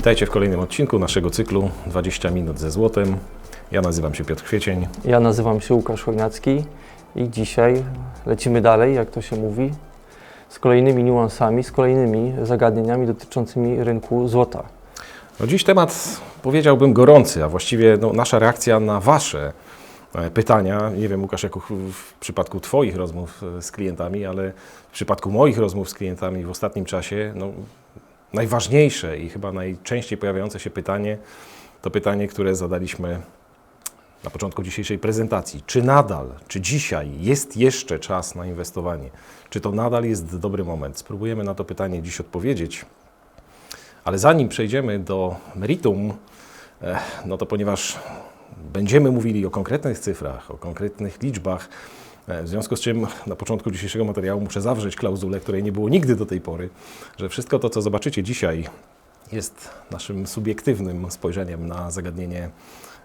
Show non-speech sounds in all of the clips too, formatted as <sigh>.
Witajcie w kolejnym odcinku naszego cyklu 20 minut ze złotem. Ja nazywam się Piotr Kwiecień. Ja nazywam się Łukasz Chojnacki i dzisiaj lecimy dalej, jak to się mówi, z kolejnymi niuansami, z kolejnymi zagadnieniami dotyczącymi rynku złota. No dziś temat powiedziałbym gorący, a właściwie no, nasza reakcja na Wasze e, pytania. Nie wiem, Łukasz, jak w- przypadku Twoich rozmów e, z klientami, ale w przypadku moich rozmów z klientami w ostatnim czasie, no, najważniejsze i chyba najczęściej pojawiające się pytanie to pytanie, które zadaliśmy na początku dzisiejszej prezentacji. Czy nadal, czy dzisiaj jest jeszcze czas na inwestowanie? Czy to nadal jest dobry moment? Spróbujemy na to pytanie dziś odpowiedzieć. Ale zanim przejdziemy do meritum, eh, no to ponieważ będziemy mówili o konkretnych cyfrach, o konkretnych liczbach, w związku z czym na początku dzisiejszego materiału muszę zawrzeć klauzulę, której nie było nigdy do tej pory, że wszystko to, co zobaczycie dzisiaj, jest naszym subiektywnym spojrzeniem na zagadnienie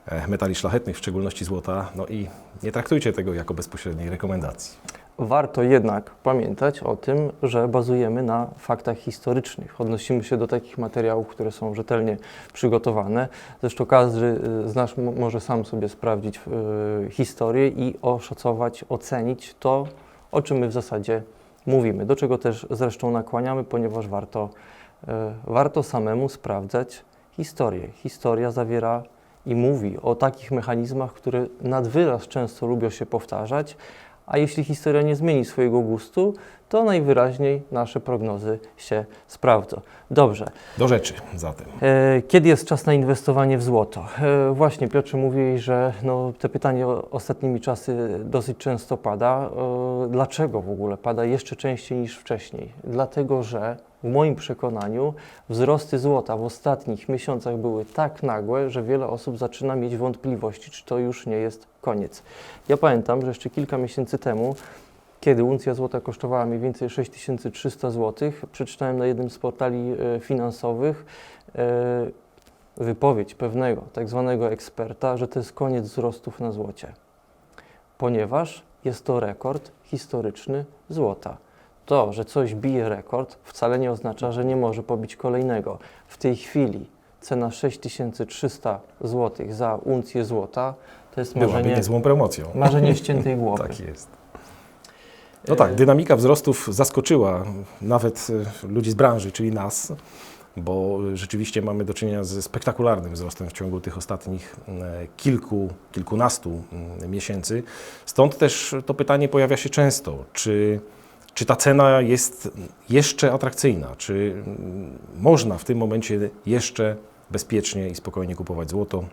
eh, metali szlachetnych, w szczególności złota, no i nie traktujcie tego jako bezpośredniej rekomendacji. Warto jednak pamiętać o tym, że bazujemy na faktach historycznych. Odnosimy się do takich materiałów, które są rzetelnie przygotowane. Zresztą każdy y, z nas może sam sobie sprawdzić y, historię i oszacować, ocenić to, o czym my w zasadzie mówimy. Do czego też zresztą nakłaniamy, ponieważ warto, y, warto samemu sprawdzać historię. Historia zawiera i mówi o takich mechanizmach, które nad wyraz często lubią się powtarzać, a jeśli historia nie zmieni swojego gustu, to najwyraźniej nasze prognozy się sprawdzą. Dobrze. Do rzeczy zatem. E, Kiedy jest czas na inwestowanie w złoto? E, Właśnie Piotrze mówiłeś, że no, te pytanie ostatnimi czasy dosyć często pada. E, Dlaczego w ogóle pada jeszcze częściej niż wcześniej? Dlatego, że w moim przekonaniu wzrosty złota w ostatnich miesiącach były tak nagłe, że wiele osób zaczyna mieć wątpliwości, czy to już nie jest koniec. Ja pamiętam, że jeszcze kilka miesięcy temu kiedy uncja złota kosztowała mniej więcej 6300 zł, przeczytałem na jednym z portali e, finansowych e, wypowiedź pewnego tak zwanego eksperta, że to jest koniec wzrostów na złocie, ponieważ jest to rekord historyczny złota. To, że coś bije rekord, wcale nie oznacza, że nie może pobić kolejnego. W tej chwili cena 6300 zł za uncję złota to jest Byłaby marzenie, niezłą promocją. marzenie <laughs> ściętej głowy. Tak jest. No tak, dynamika wzrostów zaskoczyła nawet e, ludzi z branży, czyli nas, bo rzeczywiście mamy do czynienia ze spektakularnym wzrostem w ciągu tych ostatnich e, kilku, kilkunastu miesięcy. Stąd też to pytanie pojawia się często, czy, czy ta cena jest jeszcze atrakcyjna, czy mm, można w tym momencie jeszcze bezpiecznie i spokojnie kupować złoto?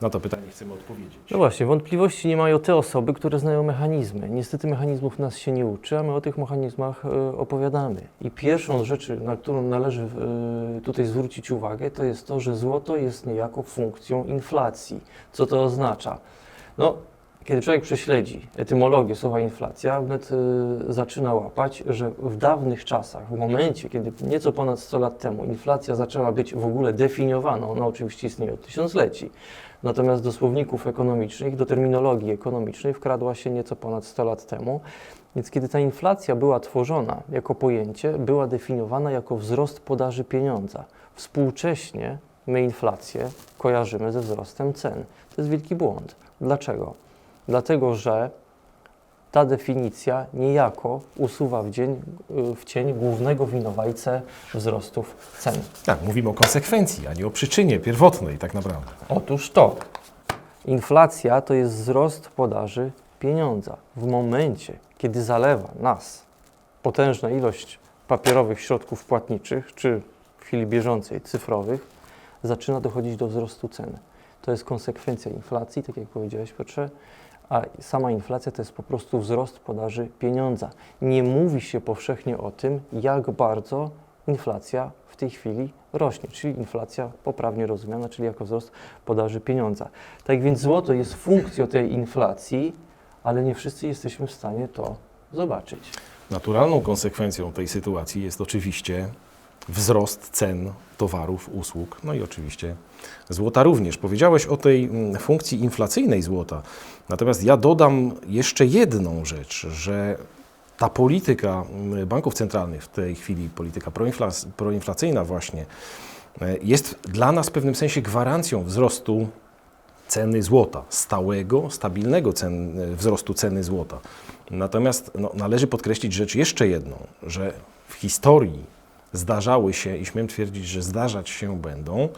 Na to pytanie chcemy odpowiedzieć. No właśnie, wątpliwości nie mają te osoby, które znają mechanizmy. Niestety mechanizmów nas się nie uczy, a my o tych mechanizmach e, opowiadamy. I pierwszą rzeczy, na którą należy e, tutaj zwrócić uwagę, to jest to, że złoto jest niejako funkcją inflacji. Co to oznacza? No, kiedy człowiek prześledzi etymologię słowa inflacja, wnet e, zaczyna łapać, że w dawnych czasach, w momencie, kiedy nieco ponad 100 lat temu inflacja zaczęła być w ogóle definiowana, ona oczywiście istnieje od tysiącleci, Natomiast do słowników ekonomicznych, do terminologii ekonomicznej wkradła się nieco ponad 100 lat temu. Więc kiedy ta inflacja była tworzona jako pojęcie, była definiowana jako wzrost podaży pieniądza. Współcześnie my inflację kojarzymy ze wzrostem cen. To jest wielki błąd. Dlaczego? Dlatego, że ta definicja niejako usuwa w, dzień, w cień głównego winowajcę wzrostów cen. Tak, mówimy o konsekwencji, a nie o przyczynie pierwotnej tak naprawdę. Otóż to. Inflacja to jest wzrost podaży pieniądza. W momencie, kiedy zalewa nas potężna ilość papierowych środków płatniczych, czy w chwili bieżącej cyfrowych, zaczyna dochodzić do wzrostu cen. To jest konsekwencja inflacji, tak jak powiedziałeś Piotrze, a sama inflacja to jest po prostu wzrost podaży pieniądza. Nie mówi się powszechnie o tym, jak bardzo inflacja w tej chwili rośnie, czyli inflacja poprawnie rozumiana, czyli jako wzrost podaży pieniądza. Tak więc złoto jest funkcją tej inflacji, ale nie wszyscy jesteśmy w stanie to zobaczyć. Naturalną konsekwencją tej sytuacji jest oczywiście wzrost cen towarów, usług, no i oczywiście złota również. Powiedziałeś o tej mm, funkcji inflacyjnej złota, natomiast ja dodam jeszcze jedną rzecz, że ta polityka mm, banków centralnych w tej chwili, polityka proinflac- proinflacyjna właśnie, e, jest dla nas w pewnym sensie gwarancją wzrostu ceny złota, stałego, stabilnego cen, e, wzrostu ceny złota. Natomiast no, należy podkreślić rzecz jeszcze jedną, że w historii zdarzały się, i śmiem twierdzić, że zdarzać się będą,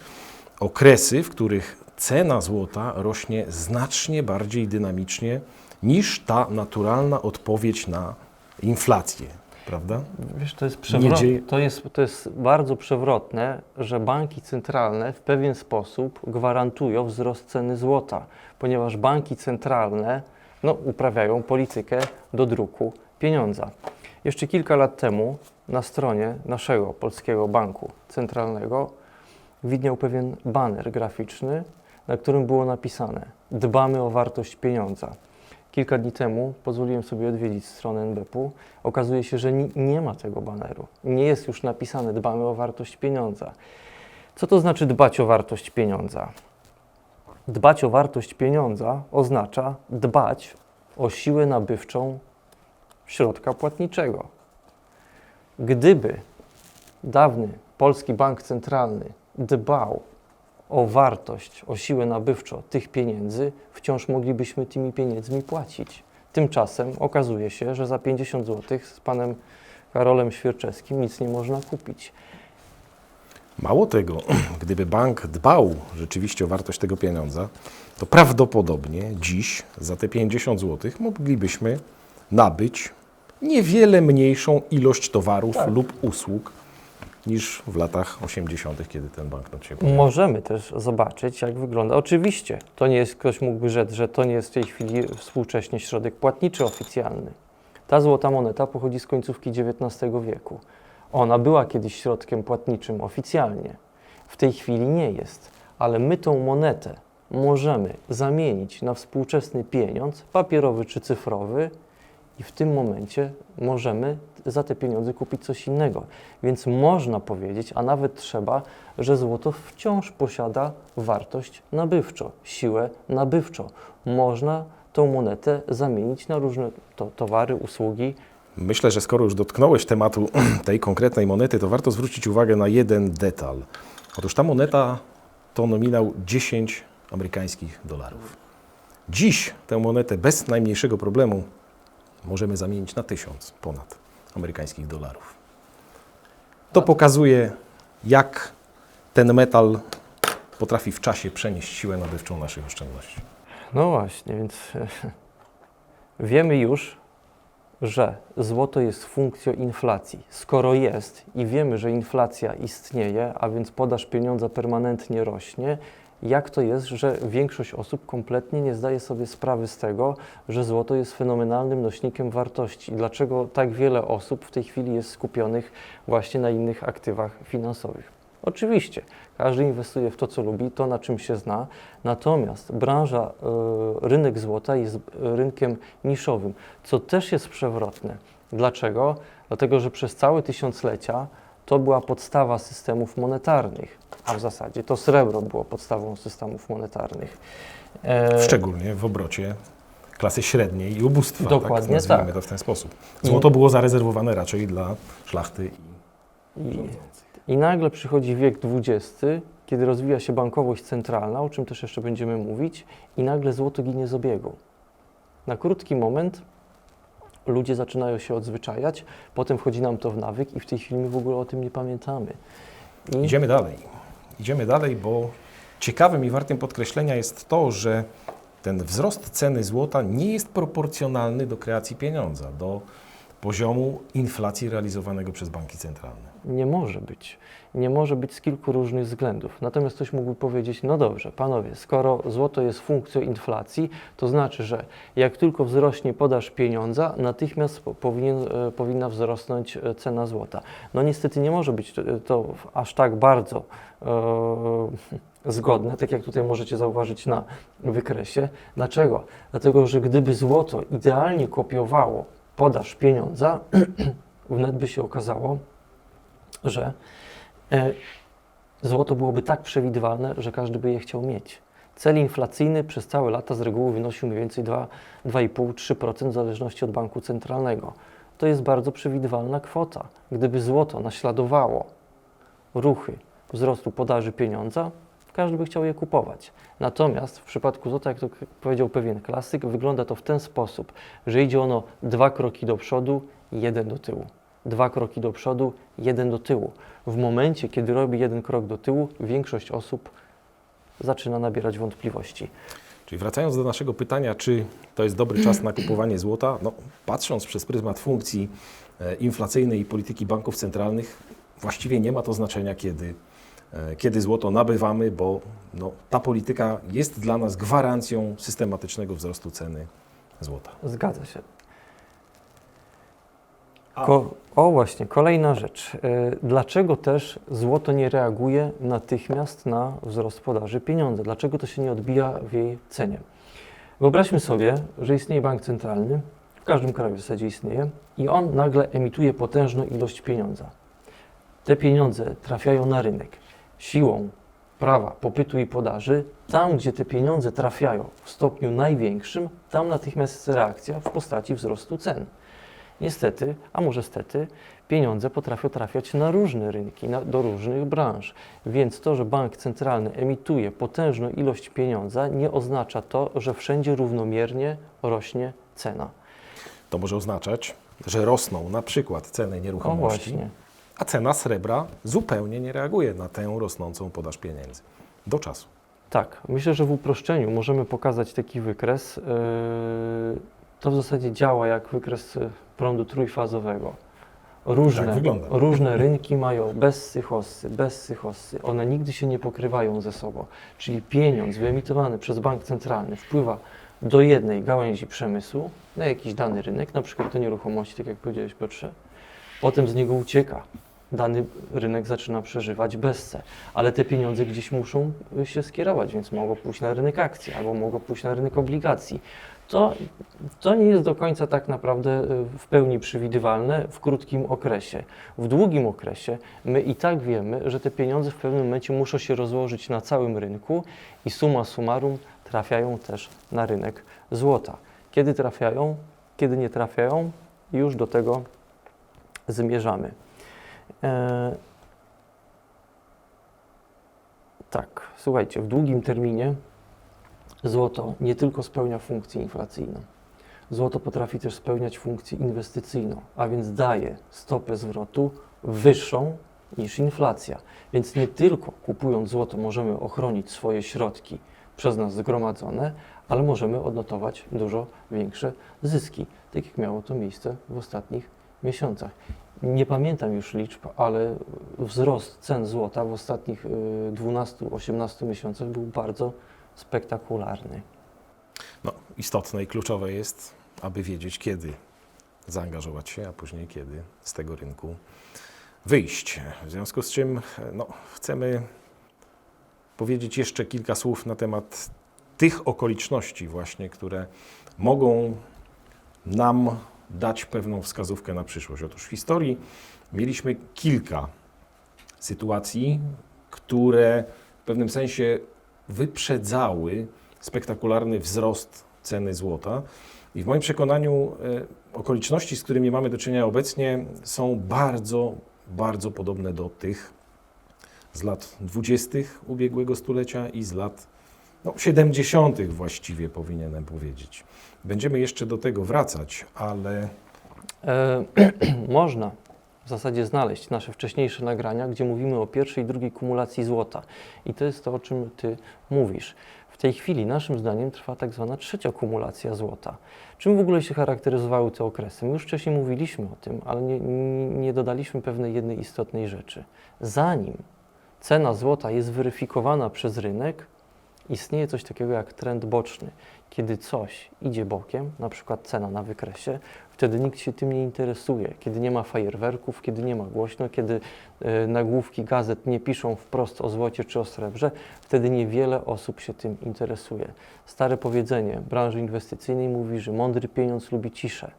okresy, w których cena złota rośnie znacznie bardziej dynamicznie niż ta naturalna odpowiedź na inflację, prawda? Wiesz, to jest, przewrot, to, jest, to jest bardzo przewrotne, że banki centralne w pewien sposób gwarantują wzrost ceny złota, ponieważ banki centralne no, uprawiają politykę do druku pieniądza. Jeszcze kilka lat temu na stronie naszego polskiego banku centralnego widniał pewien baner graficzny, na którym było napisane: Dbamy o wartość pieniądza. Kilka dni temu pozwoliłem sobie odwiedzić stronę NBP-u. Okazuje się, że ni- nie ma tego baneru. Nie jest już napisane dbamy o wartość pieniądza. Co to znaczy dbać o wartość pieniądza? Dbać o wartość pieniądza oznacza dbać o siłę nabywczą środka płatniczego. Gdyby dawny polski bank centralny dbał o wartość, o siłę nabywczą tych pieniędzy, wciąż moglibyśmy tymi pieniędzmi płacić. Tymczasem okazuje się, że za 50 zł z panem Karolem Świerczewskim nic nie można kupić. Mało tego, <clears throat> gdyby bank dbał rzeczywiście o wartość tego pieniądza, to prawdopodobnie dziś za te 50 zł moglibyśmy nabyć niewiele mniejszą ilość towarów Tak. lub usług niż w latach 80., kiedy ten banknot się pojawił. Możemy też zobaczyć, jak wygląda. Oczywiście, to nie jest, ktoś mógłby rzec, że to nie jest w tej chwili współcześnie środek płatniczy oficjalny. Ta złota moneta pochodzi z końcówki XIX wieku. Ona była kiedyś środkiem płatniczym oficjalnie. W tej chwili nie jest, ale my tą monetę możemy zamienić na współczesny pieniądz, papierowy czy cyfrowy, i w tym momencie możemy za te pieniądze kupić coś innego. Więc można powiedzieć, a nawet trzeba, że złoto wciąż posiada wartość nabywczą, siłę nabywczą. Można tą monetę zamienić na różne to, towary, usługi. Myślę, że skoro już dotknąłeś tematu <clears throat> tej konkretnej monety, to warto zwrócić uwagę na jeden detal. Otóż ta moneta to nominał 10 amerykańskich dolarów. Dziś tę monetę bez najmniejszego problemu możemy zamienić na 1000 ponad amerykańskich dolarów. To pokazuje, jak ten metal potrafi w czasie przenieść siłę nabywczą naszych oszczędności. No właśnie, więc <laughs> wiemy już, że złoto jest funkcją inflacji. Skoro jest i wiemy, że inflacja istnieje, a więc podaż pieniądza permanentnie rośnie, jak to jest, że większość osób kompletnie nie zdaje sobie sprawy z tego, że złoto jest fenomenalnym nośnikiem wartości? Dlaczego tak wiele osób w tej chwili jest skupionych właśnie na innych aktywach finansowych? Oczywiście, każdy inwestuje w to, co lubi, to na czym się zna, natomiast branża, y, rynek złota jest y, rynkiem niszowym, co też jest przewrotne. Dlaczego? Dlatego, że przez całe tysiąclecia to była podstawa systemów monetarnych, a w zasadzie to srebro było podstawą systemów monetarnych. E, Szczególnie w obrocie klasy średniej i ubóstwa. Dokładnie tak, nazwijmy tak. to w ten sposób. Złoto było zarezerwowane raczej dla szlachty i I, I nagle przychodzi wiek XX, kiedy rozwija się bankowość centralna, o czym też jeszcze będziemy mówić, i nagle złoto ginie z obiegu. Na krótki moment ludzie zaczynają się odzwyczajać, potem wchodzi nam to w nawyk i w tej chwili my w ogóle o tym nie pamiętamy. I Idziemy dalej. Idziemy dalej, bo ciekawym i wartym podkreślenia jest to, że ten wzrost ceny złota nie jest proporcjonalny do kreacji pieniądza, do poziomu inflacji realizowanego przez banki centralne. Nie może być. Nie może być z kilku różnych względów. Natomiast ktoś mógłby powiedzieć, no dobrze, panowie, skoro złoto jest funkcją inflacji, to znaczy, że jak tylko wzrośnie podaż pieniądza, natychmiast po- powinien, e, powinna wzrosnąć e, cena złota. No niestety nie może być to, to aż tak bardzo e, zgodne, tak jak tutaj możecie zauważyć na wykresie. Dlaczego? Dlatego, że gdyby złoto idealnie kopiowało podaż pieniądza, <clears throat> wnet by się okazało, że e, złoto byłoby tak przewidywalne, że każdy by je chciał mieć. Cel inflacyjny przez całe lata z reguły wynosił mniej więcej 2, 2,5-3% w zależności od banku centralnego. To jest bardzo przewidywalna kwota. Gdyby złoto naśladowało ruchy wzrostu podaży pieniądza, każdy by chciał je kupować. Natomiast w przypadku złota, jak to powiedział pewien klasyk, wygląda to w ten sposób, że idzie ono dwa kroki do przodu, jeden do tyłu. Dwa kroki do przodu, jeden do tyłu. W momencie, kiedy robi jeden krok do tyłu, większość osób zaczyna nabierać wątpliwości. Czyli wracając do naszego pytania, czy to jest dobry czas na kupowanie złota, no, patrząc przez pryzmat funkcji e, inflacyjnej i polityki banków centralnych, właściwie nie ma to znaczenia, kiedy, e, kiedy złoto nabywamy, bo no, ta polityka jest dla nas gwarancją systematycznego wzrostu ceny złota. Zgadza się. Ko- o właśnie, kolejna rzecz. E, Dlaczego też złoto nie reaguje natychmiast na wzrost podaży pieniądza? Dlaczego to się nie odbija w jej cenie? Wyobraźmy sobie, że istnieje bank centralny, w każdym kraju w zasadzie istnieje, i on nagle emituje potężną ilość pieniądza. Te pieniądze trafiają na rynek siłą prawa popytu i podaży. Tam, gdzie te pieniądze trafiają w stopniu największym, tam natychmiast jest reakcja w postaci wzrostu cen. Niestety, a może stety, pieniądze potrafią trafiać na różne rynki, na, do różnych branż. Więc to, że bank centralny emituje potężną ilość pieniądza, nie oznacza to, że wszędzie równomiernie rośnie cena. To może oznaczać, że rosną na przykład ceny nieruchomości, a cena srebra zupełnie nie reaguje na tę rosnącą podaż pieniędzy. Do czasu. Tak, myślę, że w uproszczeniu możemy pokazać taki wykres. Yy, To w zasadzie działa jak wykres y, prądu trójfazowego. Różne, Tak różne rynki mają bezsychossy, bezsychossy. One nigdy się nie pokrywają ze sobą. Czyli pieniądz wyemitowany przez bank centralny wpływa do jednej gałęzi przemysłu na jakiś dany rynek, na przykład do nieruchomości, tak jak powiedziałeś Piotrze. Potem z niego ucieka. Dany rynek zaczyna przeżywać bezce, ale te pieniądze gdzieś muszą y, się skierować, więc mogą pójść na rynek akcji albo mogą pójść na rynek obligacji. To, to nie jest do końca tak naprawdę y, w pełni przewidywalne w krótkim okresie. W długim okresie my i tak wiemy, że te pieniądze w pewnym momencie muszą się rozłożyć na całym rynku i summa summarum trafiają też na rynek złota. Kiedy trafiają, kiedy nie trafiają, już do tego zmierzamy. E, tak, słuchajcie, w długim terminie złoto nie tylko spełnia funkcję inflacyjną. Złoto potrafi też spełniać funkcję inwestycyjną, a więc daje stopę zwrotu wyższą niż inflacja. Więc nie tylko kupując złoto możemy ochronić swoje środki przez nas zgromadzone, ale możemy odnotować dużo większe zyski, tak jak miało to miejsce w ostatnich miesiącach. Nie pamiętam już liczb, ale wzrost cen złota w ostatnich y, 12-18 miesiącach był bardzo spektakularny. No, istotne i kluczowe jest, aby wiedzieć, kiedy zaangażować się, a później kiedy z tego rynku wyjść. W związku z czym no, chcemy powiedzieć jeszcze kilka słów na temat tych okoliczności właśnie, które mogą nam dać pewną wskazówkę na przyszłość. Otóż w historii mieliśmy kilka sytuacji, które w pewnym sensie wyprzedzały spektakularny wzrost ceny złota. I w moim przekonaniu e, okoliczności, z którymi mamy do czynienia obecnie, są bardzo, bardzo podobne do tych z lat 20. ubiegłego stulecia i z lat no, 70. właściwie powinienem powiedzieć. Będziemy jeszcze do tego wracać, ale E, <clears throat> można w zasadzie znaleźć nasze wcześniejsze nagrania, gdzie mówimy o pierwszej i drugiej kumulacji złota. I to jest to, o czym Ty mówisz. W tej chwili, naszym zdaniem, trwa tak zwana trzecia kumulacja złota. Czym w ogóle się charakteryzowały te okresy? My już wcześniej mówiliśmy o tym, ale nie, nie, dodaliśmy pewnej jednej istotnej rzeczy. Zanim cena złota jest weryfikowana przez rynek, istnieje coś takiego jak trend boczny. Kiedy coś idzie bokiem, na przykład cena na wykresie, wtedy nikt się tym nie interesuje. Kiedy nie ma fajerwerków, kiedy nie ma głośno, kiedy e, nagłówki gazet nie piszą wprost o złocie czy o srebrze, wtedy niewiele osób się tym interesuje. Stare powiedzenie branży inwestycyjnej mówi, że mądry pieniądz lubi ciszę.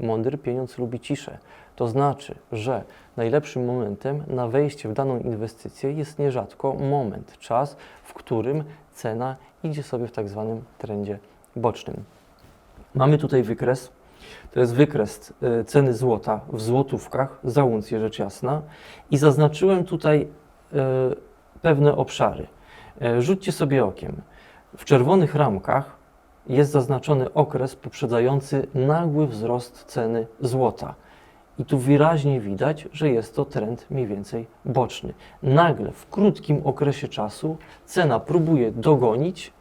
Mądry pieniądz lubi ciszę. To znaczy, że najlepszym momentem na wejście w daną inwestycję jest nierzadko moment, czas, w którym cena idzie sobie w tak zwanym trendzie bocznym. Mamy tutaj wykres. To jest wykres e, ceny złota w złotówkach za uncję rzecz jasna. I zaznaczyłem tutaj e, pewne obszary. E, Rzućcie sobie okiem. W czerwonych ramkach jest zaznaczony okres poprzedzający nagły wzrost ceny złota. I tu wyraźnie widać, że jest to trend mniej więcej boczny. Nagle, w krótkim okresie czasu, cena próbuje dogonić,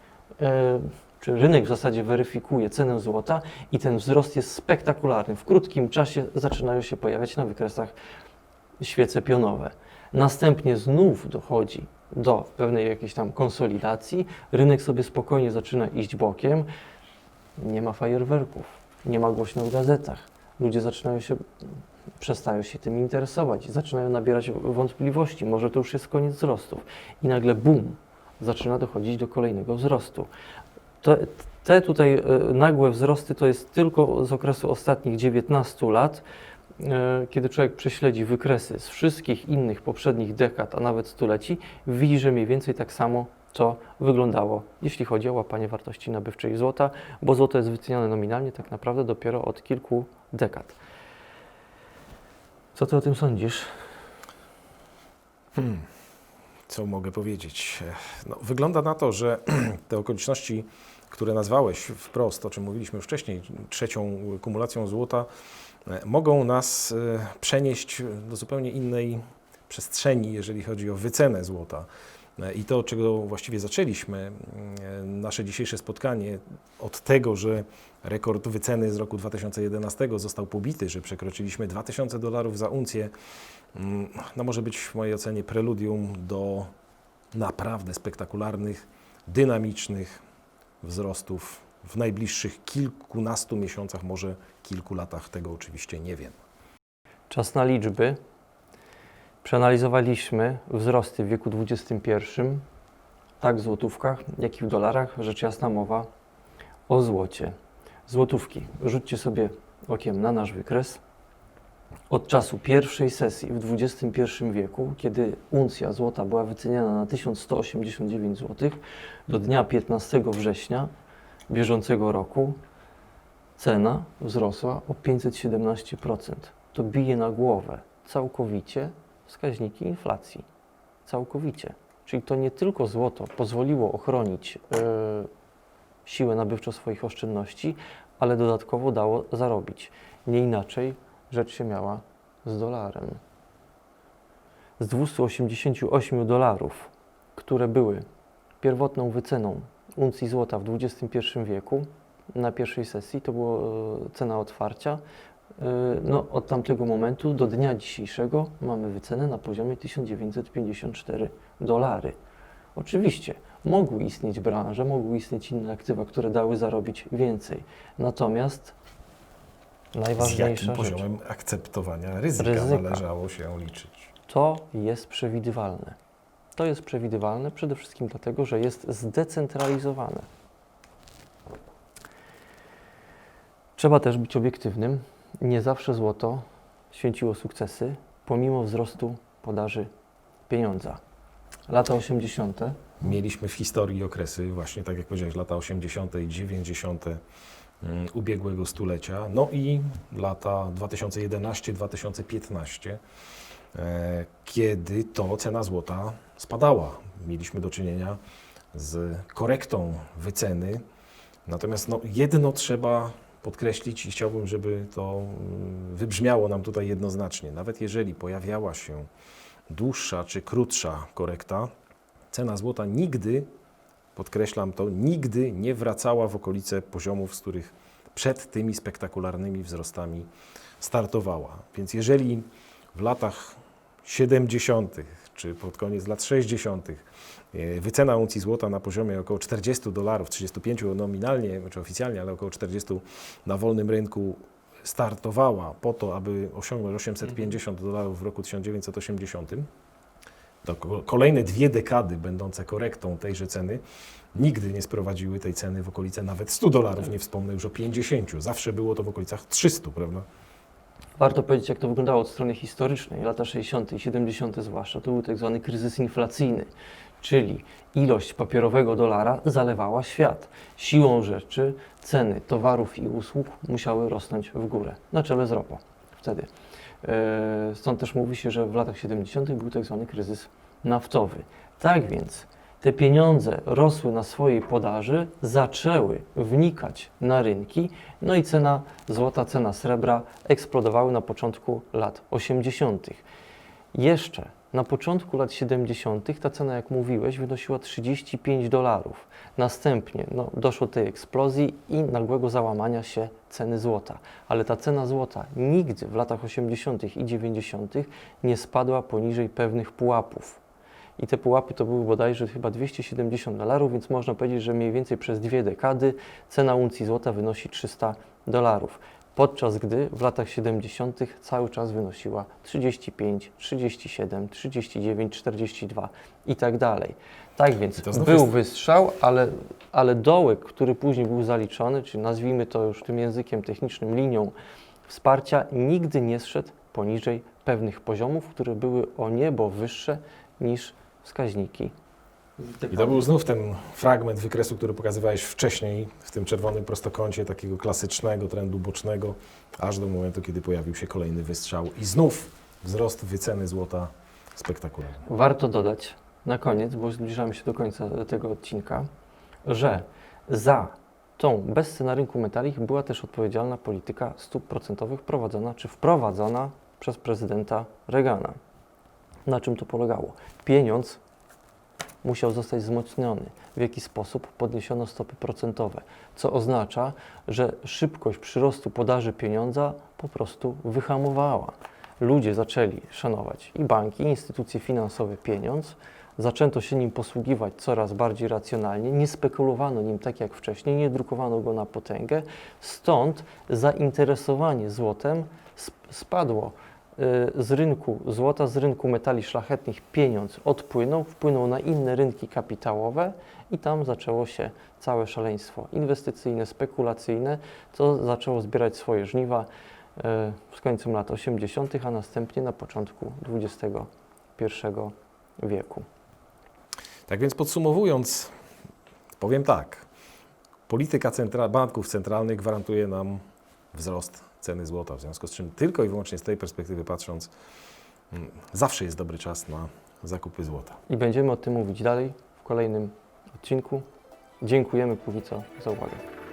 e, czy rynek w zasadzie weryfikuje cenę złota i ten wzrost jest spektakularny. W krótkim czasie zaczynają się pojawiać na wykresach świece pionowe. Następnie znów dochodzi do pewnej jakiejś tam konsolidacji, rynek sobie spokojnie zaczyna iść bokiem, nie ma fajerwerków, nie ma głośno w gazetach. Ludzie zaczynają się, przestają się tym interesować, zaczynają nabierać wątpliwości, może to już jest koniec wzrostów. I nagle bum, zaczyna dochodzić do kolejnego wzrostu. Te, te tutaj e, nagłe wzrosty to jest tylko z okresu ostatnich 19 lat, e, kiedy człowiek prześledzi wykresy z wszystkich innych poprzednich dekad, a nawet stuleci, widzi, że mniej więcej tak samo to wyglądało, jeśli chodzi o łapanie wartości nabywczej złota, bo złoto jest wyceniane nominalnie tak naprawdę dopiero od kilku dekad. Co ty o tym sądzisz? Co mogę powiedzieć? No, wygląda na to, że <clears throat> te okoliczności, które nazwałeś wprost, o czym mówiliśmy już wcześniej, trzecią kumulacją złota, e, mogą nas e, przenieść do zupełnie innej przestrzeni, jeżeli chodzi o wycenę złota. E, I to, od czego właściwie zaczęliśmy e, nasze dzisiejsze spotkanie, od tego, że rekord wyceny z roku 2011 został pobity, że przekroczyliśmy 2000 dolarów za uncję, mm, no może być w mojej ocenie preludium do naprawdę spektakularnych, dynamicznych wzrostów w najbliższych kilkunastu miesiącach, może kilku latach, tego oczywiście nie wiem. Czas na liczby. Przeanalizowaliśmy wzrosty w wieku XXI, tak w złotówkach, jak i w dolarach. Rzecz jasna mowa o złocie. Złotówki. Rzućcie sobie okiem na nasz wykres. Od czasu pierwszej sesji w XXI wieku, kiedy uncja złota była wyceniana na 1189 zł, do dnia 15 września bieżącego roku cena wzrosła o 517%. To bije na głowę całkowicie wskaźniki inflacji. Całkowicie. Czyli to nie tylko złoto pozwoliło ochronić e, siłę nabywczą swoich oszczędności, ale dodatkowo dało zarobić. Nie inaczej rzecz się miała z dolarem. Z 288 dolarów, które były pierwotną wyceną uncji złota w XXI wieku, na pierwszej sesji, to była cena otwarcia, e, no, od tamtego momentu do dnia dzisiejszego mamy wycenę na poziomie 1954 dolary. Oczywiście mogły istnieć branże, mogły istnieć inne aktywa, które dały zarobić więcej. Natomiast Z jakim najważniejsza rzecz, poziomem akceptowania ryzyka, Ryzyka. należało się liczyć? to jest przewidywalne. To jest przewidywalne przede wszystkim dlatego, że jest zdecentralizowane. Trzeba też być obiektywnym. Nie zawsze złoto święciło sukcesy, pomimo wzrostu podaży pieniądza. Lata 80. Mieliśmy w historii okresy, właśnie tak jak powiedziałeś, lata 80. i 90. mm, ubiegłego stulecia, no i lata 2011-2015, e, kiedy to cena złota spadała. Mieliśmy do czynienia z korektą wyceny. Natomiast no, jedno trzeba podkreślić i chciałbym, żeby to mm, wybrzmiało nam tutaj jednoznacznie. Nawet jeżeli pojawiała się dłuższa czy krótsza korekta, cena złota nigdy, podkreślam to, nigdy nie wracała w okolice poziomów, z których przed tymi spektakularnymi wzrostami startowała. Więc jeżeli w latach 70. czy pod koniec lat 60. e, wycena uncji złota na poziomie około 40 dolarów, 35 nominalnie, czy oficjalnie, ale około 40 na wolnym rynku startowała po to, aby osiągnąć 850 dolarów w roku 1980, to ko- kolejne dwie dekady będące korektą tejże ceny nigdy nie sprowadziły tej ceny w okolice nawet 100 dolarów, nie wspomnę już o 50. Zawsze było to w okolicach 300, prawda? Warto powiedzieć, jak to wyglądało od strony historycznej, lata 60. i 70. zwłaszcza. To był tak zwany kryzys inflacyjny, czyli ilość papierowego dolara zalewała świat. Siłą rzeczy ceny towarów i usług musiały rosnąć w górę, na czele z ropą wtedy. E, Stąd też mówi się, że w latach 70. był tak zwany kryzys naftowy. Tak więc te pieniądze rosły na swojej podaży, zaczęły wnikać na rynki, no i cena złota, cena srebra eksplodowały na początku lat 80. Jeszcze na początku lat 70. ta cena, jak mówiłeś, wynosiła 35 dolarów. Następnie no, doszło do tej eksplozji i nagłego załamania się ceny złota. Ale ta cena złota nigdy w latach 80. i 90. nie spadła poniżej pewnych pułapów. I te pułapy to były bodajże chyba 270 dolarów, więc można powiedzieć, że mniej więcej przez dwie dekady cena uncji złota wynosi 300 dolarów. Podczas gdy w latach 70. cały czas wynosiła 35, 37, 39, 42 i tak dalej. Tak więc był jest- wystrzał, ale, ale dołek, który później był zaliczony, czyli nazwijmy to już tym językiem technicznym linią wsparcia, nigdy nie zszedł poniżej pewnych poziomów, które były o niebo wyższe niż wskaźniki. I to był znów ten fragment wykresu, który pokazywałeś wcześniej, w tym czerwonym prostokącie takiego klasycznego trendu bocznego, aż do momentu, kiedy pojawił się kolejny wystrzał i znów wzrost wyceny złota spektakularny. Warto dodać na koniec, bo zbliżamy się do końca tego odcinka, że za tą bezsę na rynku metali była też odpowiedzialna polityka stóp procentowych prowadzona czy wprowadzona przez prezydenta Reagana. Na czym to polegało? Pieniądz musiał zostać wzmocniony. W jaki sposób? Podniesiono stopy procentowe, co oznacza, że szybkość przyrostu podaży pieniądza po prostu wyhamowała. Ludzie zaczęli szanować i banki, i instytucje finansowe pieniądz, zaczęto się nim posługiwać coraz bardziej racjonalnie, nie spekulowano nim tak jak wcześniej, nie drukowano go na potęgę, stąd zainteresowanie złotem sp- spadło z rynku złota, z rynku metali szlachetnych pieniądz odpłynął, wpłynął na inne rynki kapitałowe i tam zaczęło się całe szaleństwo inwestycyjne, spekulacyjne, co zaczęło zbierać swoje żniwa y, z końcem lat 80., a następnie na początku XXI wieku. Tak więc podsumowując, powiem tak. Polityka centra- banków centralnych gwarantuje nam wzrost ceny złota, w związku z czym tylko i wyłącznie z tej perspektywy patrząc, mm, zawsze jest dobry czas na zakupy złota. I będziemy o tym mówić dalej w kolejnym odcinku. Dziękujemy póki co za uwagę.